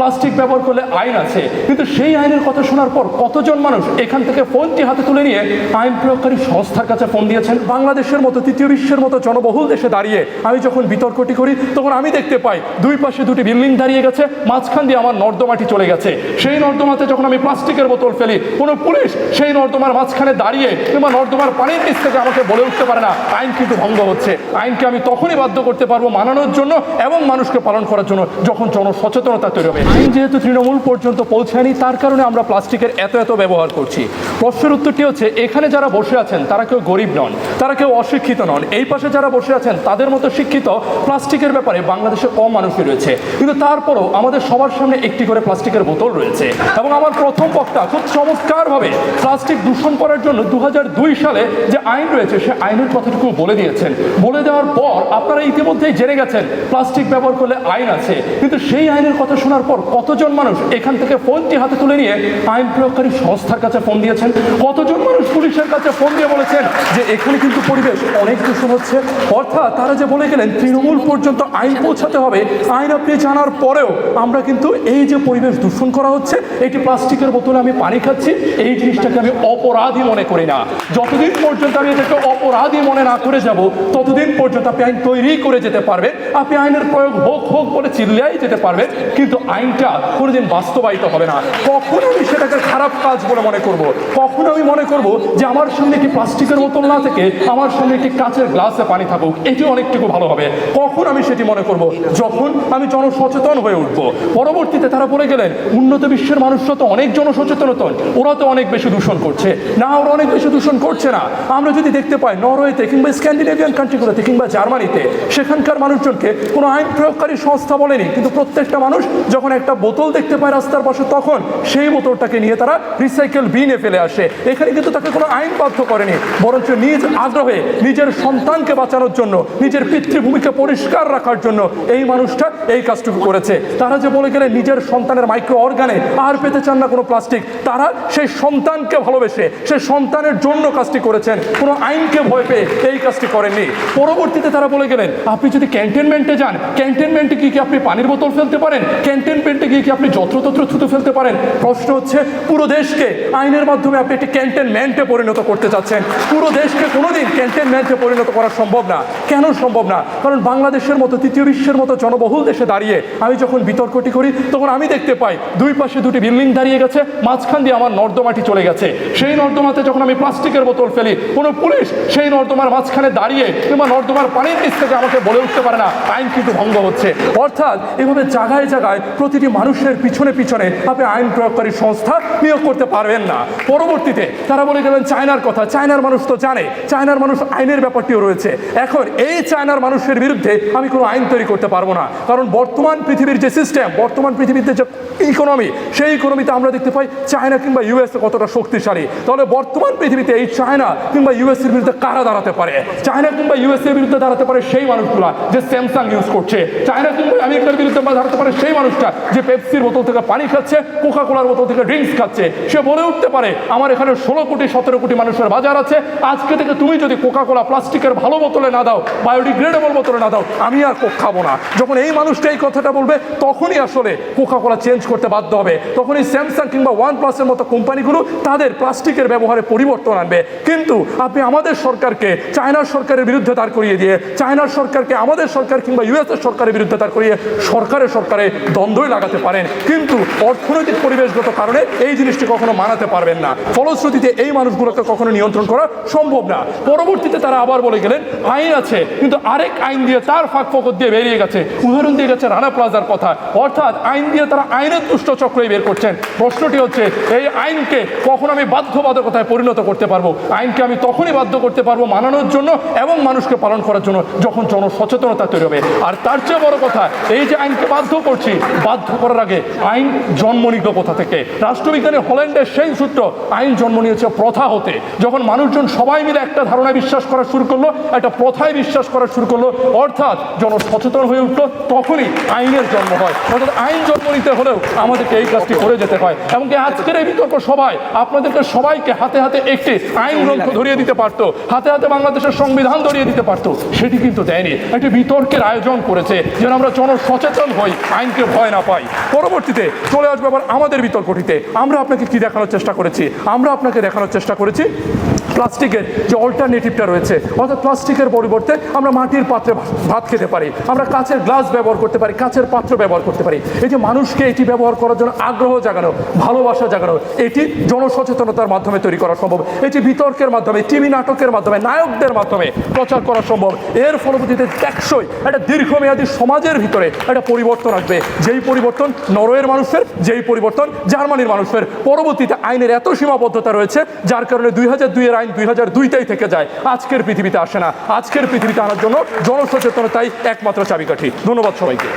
Plastic ব্যবহার করলে আইন আছে। কিন্তু সেই আইনের কথা শোনার পর কতজন মানুষ এখান থেকে ফোনটি হাতে তুলে নিয়ে আইন প্রয়োগকারী সংস্থার কাছে ফোন দিয়েছেন? বাংলাদেশের মতো, তৃতীয় বিশ্বের মতো জনবহুল দেশে দাঁড়িয়ে আমি যখন বিতর্কটি করি, তখন আমি দেখতে পাই দুই পাশে দুটি বিল্ডিং দাঁড়িয়ে গেছে, মাঝখান দিয়ে আমার নর্দমাটি চলে গেছে। সেই নর্দমাতে যখন আমি প্লাস্টিকের বোতল ফেলি, কোনো পুলিশ সেই নর্দমার মাঝখানে দাঁড়িয়ে কিংবা নর্দমার পানির নিচ থেকে আমাকে বলে উঠতে পারে না, আইন কিন্তু ভঙ্গ হচ্ছে। আইনকে আমি তখনই বাধ্য করতে পারব মানানোর জন্য এবং মানুষকে পালন করার জন্য যখন জনসচেতনতা তৈরি হবে। আইন যেহেতু তৃণমূল পর্যন্ত পৌঁছায়নি, তার কারণে আমরা প্লাস্টিকের এত এত ব্যবহার করছি। প্রশ্নের উত্তরটি হচ্ছে, এখানে যারা বসে আছেন, তারা কেউ গরিব নন, তারা কেউ অশিক্ষিত নন। এই পাশে যারা বসে আছেন, তাদের মতো শিক্ষিত প্লাস্টিকের ব্যাপারে বাংলাদেশে কম মানুষই রয়েছে। কিন্তু তারপরও আমাদের সবার সামনে একটি করে প্লাস্টিকের বোতল রয়েছে। এবং আমার প্রথম বক্তা খুব চমৎকারভাবে প্লাস্টিক দূষণ করার জন্য দু হাজার দুই সালে যে আইন রয়েছে, সে আইনের কথাটুকু বলে দিয়েছেন। বলে দেওয়ার পর আপনারা ইতিমধ্যেই জেনে গেছেন, প্লাস্টিক ব্যবহার করলে আইন আছে। কিন্তু সেই আইনের কথা শোনার পর কতজন মানুষ এখান থেকে ফোনটি হাতে তুলে নিয়ে আইন প্রয়োগকারী সংস্থার কাছে ফোন দিয়েছেন? কতজন মানুষ পুলিশের কাছে ফোন দিয়ে বলেছেন যে এখানে কিন্তু পরিবেশ অনেক দূষণ হচ্ছে। অর্থাৎ তারা যে বলে গেলেন, তৃণমূল পর্যন্ত আইন পৌঁছাতে হবে আইন আপনি জানার পরেও আমরা কিন্তু এই যে পরিবেশ দূষণ করা হচ্ছে, এটি প্লাস্টিকের বোতলে আমি পানি খাচ্ছি, এই জিনিসটাকে আমি অপরাধী মনে করি না। যতদিন পর্যন্ত আমি এটাকে অপরাধী মনে না করে যাব, ততদিন পর্যন্ত আপনি আইন তৈরি করে যেতে পারবেন আপনি আইনের প্রয়োগ হোক হোক বলে চিল্লাই যেতে পারবেন কিন্তু আইনটা কোনোদিন বাস্তবায়িত হবে না। কখনো আমি সেটাকে খারাপ কাজ বলে মনে করব কখনো আমি মনে করব যে আমার সঙ্গে একটি প্লাস্টিকের বোতল না থেকে আমার সঙ্গে একটি কাঁচের গ্লাসে পানি থাকুক এটি অনেকটুকু ভালো হবে। কখন আমি সেটি মনে করব? যখন আমি জনসচেতন হয়ে উঠব। পরবর্তীতে তারা বলে গেলেন, উন্নত বিশ্বের মানুষরা তো অনেক জনসচেতন হতেন ওরা তো অনেক বেশি দূষণ করছে। না, ওরা অনেক বেশি দূষণ করছে না। আমরা যদি দেখতে পাই, নরওয়েতে কিংবা স্ক্যান্ডিনেভিয়ান কান্ট্রিগুলোতে কিংবা জার্মানিতে, সেখানকার মানুষজনকে কোনো আইন প্রয়োগকারী সংস্থা বলেনি। কিন্তু প্রত্যেকটা মানুষ যখন একটা বোতল দেখতে পায় রাস্তার পাশে, তখন সেই বোতলটাকে নিয়ে তারা রিসাইকেল বিনে ফেলে আসে। এখানে কিন্তু তাকে কোনো আইন বাধ্য করেনি, বরঞ্চ নিজ আগ্রহে নিজের সন্তানকে বাঁচানোর জন্য, নিজের পিতৃভূমিকে পরিষ্কার রাখার জন্য এই মানুষটা এই কাজটুকু করেছে। তারা যে বলে গেলে নিজের সন্তানের মাইক্রো অর্গানে আর পেতে চান না কোনো প্লাস্টিক, তারা সেই সন্তানকে ভালোবেসে, সেই সন্তানের জন্য কাজটি করেছেন। কোনো আইনকে ভয় পেয়ে এই কাজটি করেননি। পরবর্তীতে তারা বলে গেলেন, আপনি যদি ক্যান্টেনমেন্টে যান, ক্যান্টেনমেন্টে কি কি আপনি পানির বোতল ফেলতে পারেন? ক্যান্টেনমেন্টে গিয়ে কি আপনি যত্রতত্র থুতু ফেলতে পারেন? প্রশ্ন হচ্ছে, পুরো দেশকে আইনের মাধ্যমে আপনি একটি ক্যান্টনমেন্টে পরিণত করতে চাচ্ছেন। পুরো দেশকে কোনোদিন ক্যান্টনমেন্টে পরিণত করা সম্ভব না। কেন সম্ভব না? কারণ বাংলাদেশের মতো, তৃতীয় বিশ্বের মতো জনবহুল দেশে দাঁড়িয়ে আমি যখন বিতর্কটি করি, তখন আমি দেখতে পাই দুই পাশে দুটি বিল্ডিং দাঁড়িয়ে গেছে, মাঝখান দিয়ে আমার নর্দমাটি চলে গেছে। সেই নর্দমাতে যখন আমি প্লাস্টিকের বোতল ফেলি, কোনো পুলিশ সেই নর্দমার মাঝখানে দাঁড়িয়ে কিংবা নর্দমার পানির নিচ থেকে আমাকে বলে উঠতে পারে না, আইন কিন্তু ভঙ্গ হচ্ছে। অর্থাৎ এভাবে জায়গায় জায়গায় প্রতিটি মানুষের পিছনে পিছনে আপনি আইন প্রয়োগকারী সংস্থা নিয়োগ করতে পারবেন না। পরবর্তীতে তারা বলে গেলেন চায়নার কথা, চায়নার মানুষ তো জানে, চায়নার মানুষ আইনের ব্যাপারটিও রয়েছে। এখন এই চায়নার মানুষের বিরুদ্ধে আমি কোনো আইন তৈরি করতে পারব না। কারণ বর্তমান পৃথিবীর যে সিস্টেম বর্তমান পৃথিবীতে যে ইকোনমি সেই ইকোনমিতে আমরা দেখতে পাই চায়না কিংবা ইউএস কতটা শক্তিশালী। তাহলে বর্তমান পৃথিবীতে এই চায়না কিংবা ইউএস এর বিরুদ্ধে কারা দাঁড়াতে পারে? চায়না কিংবা ইউএস এর বিরুদ্ধে দাঁড়াতে পারে সেই মানুষগুলা যে স্যামসাং ইউজ করছে। চায়না কিংবা আমেরিকার বিরুদ্ধে দাঁড়াতে পারে সেই মানুষটা যে পেপসির বোতল থেকে পানি খাচ্ছে কোকা কোলার বোতল থেকে ড্রিঙ্কস খাচ্ছে। সে বলে উঠতে পারে, আমার এখানে ষোলো কোটি, সতেরো কোটি মানুষের বাজার আছে। আজকে থেকে তুমি যদি কোকা কোলা প্লাস্টিকের ভালো বোতলে না দাও বায়োডিগ্রেডেবল বোতলে না দাও, আমি আর কোক খাব না। যখন এই মানুষটা এই কথাটা বলবে, তখনই আসলে কোকা কোলা চেঞ্জ করতে বাধ্য হবে। তখন এই স্যামসাং কিংবা ওয়ান প্লাসের মতো কোম্পানিগুলো তাদের প্লাস্টিকের ব্যবহারে পরিবর্তন আনবে। কিন্তু আপনি আমাদের সরকারকে, চায়নার সরকারের বিরুদ্ধে দাঁড় করিয়ে দিয়ে, চায়নার সরকারকে, আমাদের সরকার কিংবা ইউএসের সরকারের বিরুদ্ধে দাঁড় করিয়ে সরকারের সরকারে দ্বন্দ্বই লাগাতে পারেন। কিন্তু অর্থনৈতিক পরিবেশগত কারণে এই জিনিসটি কখনো মানাতে পারবেন না। ফলশ্রুতিতে এই মানুষগুলোকে কখনো নিয়ন্ত্রণ করা সম্ভব না। পরবর্তীতে তারা আবার বলে গেলেন, আইন আছে, কিন্তু আরেক আইন দিয়ে তার ফাঁক ফকর দিয়ে বেরিয়ে গেছে। উদাহরণ দিয়ে গেছে রানা প্লাজার কথা। অর্থাৎ আইন দিয়ে তারা আইনের দুষ্ট চক্রই বের করছেন। প্রশ্নটি হচ্ছে, এই আইনকে কখন আমি বাধ্যবাধকতায় পরিণত করতে পারব? আইনকে আমি তখনই বাধ্য করতে পারব মানানোর জন্য এবং মানুষকে পালন করার জন্য যখন জনসচেতনতা তৈরি হবে। আর তার চেয়ে বড় কথা, এই যে আইনকে বাধ্য করছি, বাধ্য করার আগে আইন জন্ম নিল কোথা থেকে? রাষ্ট্রবিজ্ঞানী হল্যান্ডের সেই সূত্র, আইন জন্ম নিয়েছে প্রথা হতে যখন মানুষজন সবাই মিলে একটা ধারণায় বিশ্বাস করা শুরু করল একটা প্রথায় বিশ্বাস করা শুরু করল অর্থাৎ জনসচেতন হয়ে উঠল তখনই আইনের জন্ম হয়। অর্থাৎ আইন জন্ম নিতে হলেও আমাদেরকে এই কাজটি করে যেতে হয়। এমনকি আজকের এই বিতর্ক সবাই আপনাদেরকে সবাইকে হাতে হাতে একটি আইন গ্রন্থ ধরিয়ে দিতে পারতো হাতে হাতে বাংলাদেশের সংবিধান ধরিয়ে দিতে পারতো সেটি কিন্তু দেয়নি। একটি বিতর্কের আয়োজন করেছে যেন আমরা জনসচেতন হই আইনকে ভয় না পাই পাই। পরবর্তীতে চলে আসবে আবার আমাদের বিতর্কটিতে। আমরা আপনাকে কি দেখানোর চেষ্টা করেছি? আমরা আপনাকে দেখানোর চেষ্টা করেছি, প্লাস্টিকের যে অল্টারনেটিভটা রয়েছে, অর্থাৎ প্লাস্টিকের পরিবর্তে আমরা মাটির পাত্রে ভাত খেতে পারি, আমরা কাঁচের গ্লাস ব্যবহার করতে পারি, কাঁচের পাত্র ব্যবহার করতে পারি। এই যে মানুষকে এটি ব্যবহার করার জন্য আগ্রহ জাগানো, ভালোবাসা জাগানো, এটি জনসচেতনতার মাধ্যমে তৈরি করা সম্ভব। এটি বিতর্কের মাধ্যমে, টিভি নাটকের মাধ্যমে, নায়কদের মাধ্যমে প্রচার করা সম্ভব। এর ফলশ্রুতিতে টেকসই একটা দীর্ঘমেয়াদী সমাজের ভিতরে একটা পরিবর্তন আসবে। যেই পরিবর্তন নরওয়ের মানুষের, যেই পরিবর্তন জার্মানির মানুষের। পরবর্তীতে আইনের এত সীমাবদ্ধতা রয়েছে, যার কারণে দুই হাজার দুইয়ের আইন দুই হাজার দুইটাই থেকে যায়। আজকের পৃথিবীতে আসে না। আজকের পৃথিবীতে আনার জন্য জনসচেতনতাই একমাত্র চাবিকাঠি। ধন্যবাদ সবাইকে।